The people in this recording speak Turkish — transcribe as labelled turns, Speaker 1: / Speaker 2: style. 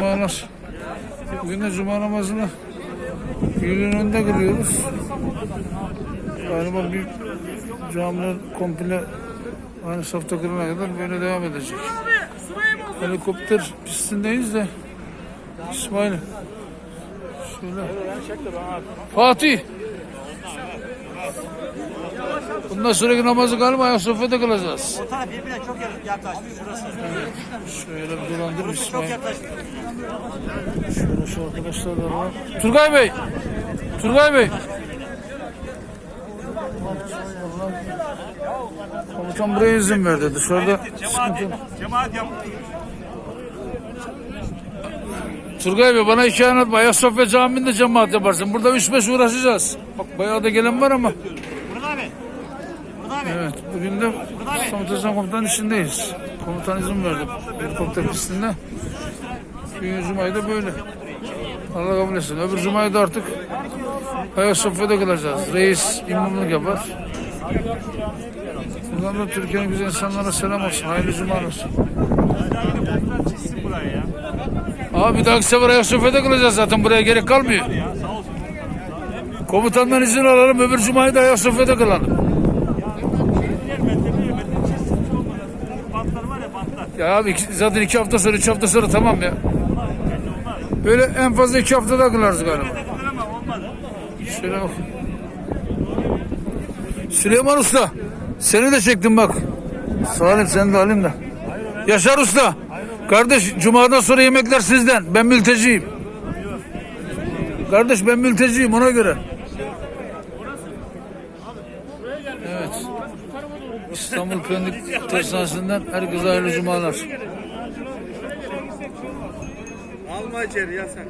Speaker 1: cumalar. Bugün de cuma namazını Gülün önünde kılıyoruz. Galiba bir camiler komple aynı safta kılana kadar böyle devam edecek. Helikopter pistindeyiz de İsmail şöyle Fatih Bundan sonraki namazı galiba Ayasofya'da kılacağız.
Speaker 2: O taraf birbirine çok yaklaştı şurası.
Speaker 1: Şöyle bir dolandır
Speaker 2: Çok
Speaker 1: İsmail.
Speaker 2: yaklaştı.
Speaker 1: Şöyle şu arkadaşlar da var. Turgay Bey. Turgay Bey. Komutan buraya izin verdi. Dışarıda sıkıntı yok.
Speaker 2: Cemaat.
Speaker 1: Turgay Bey bana hikaye anlatma. Ayasofya Camii'nde cemaat yaparsın. Burada 3-5 uğraşacağız. Bak bayağı da gelen var ama.
Speaker 2: Burada abi. Burada abi.
Speaker 1: Evet bugün de Komutan Komutan içindeyiz. Komutan izin verdi. Helikopter pistinde. Bugün Cuma'yı da böyle. Allah kabul etsin. Öbür Cuma'yı da artık Ayasofya'da kılacağız. Reis imamlık yapar. Buradan da Türkiye'nin güzel insanlara selam olsun. Hayırlı cumalar. Abi bir dahaki sefer Ayasofya'da kılacağız zaten. Buraya gerek kalmıyor. Komutandan izin alalım. Öbür Cuma'yı da Ayasofya'da kılalım.
Speaker 2: Ya
Speaker 1: abi zaten iki hafta sonra, üç hafta sonra tamam ya. Böyle en fazla iki haftada kılarız galiba. Şöyle bak. Süleyman Usta. Seni de çektim bak. Salim seni de alayım da. Yaşar Usta. Kardeş Cuma'dan sonra yemekler sizden. Ben mülteciyim. Kardeş ben mülteciyim ona göre. Evet. İstanbul Pendik Tersanesi'nden herkese hayırlı cumalar.
Speaker 2: Alma içeri ya sen.